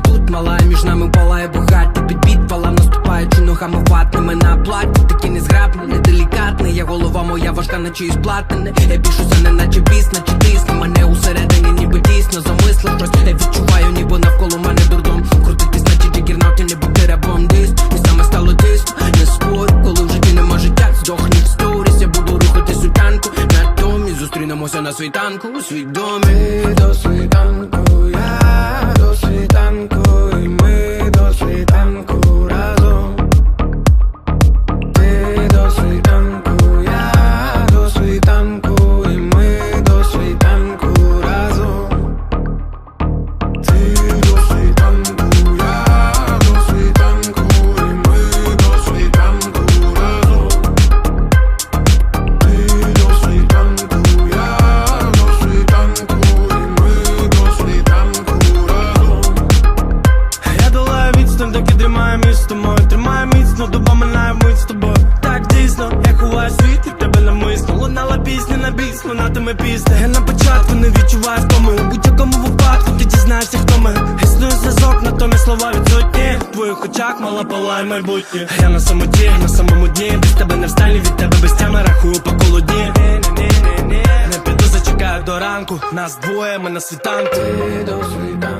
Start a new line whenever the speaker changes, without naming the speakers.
Тут мала, між нами палає багато під підпалом наступаючи ногами ватними на платі. Такі незграбні, неделікатний Я голова моя важка, наче чиїсь платини. Я бішуся, не наче біс, наче тисне Мене усередині, ніби тісно замисли щось. Я відчуваю, ніби навколо мене дурдом. Крутитись, наче джигернат, не бути рабом дис І саме стало тисно, не спор, коли в житті нема життя, здохні в сторіс, я буду рухатись сутянку танку Натомість зустрінемося на світанку, у свідомі до світанку.
Відстань, доки тримаю місто моє Тримаю міцно, доба минає мить з тобою. Так дійсно, я ховаю світ від тебе намисно Лунала пісня на біс, лунатиме пісня Я на початку не відчуваю втоми. У будь-якому випадку ти дізнаєшся, хто ми. Існує зв'язок, натомість слова відсутні. В твоїх очах мала палає майбутнє. Я на самоті, на самому дні. Без тебе не встані, від тебе без тями рахую по колоді. Не піду, зачекаю до ранку. Нас двоє, ми на світанку.
До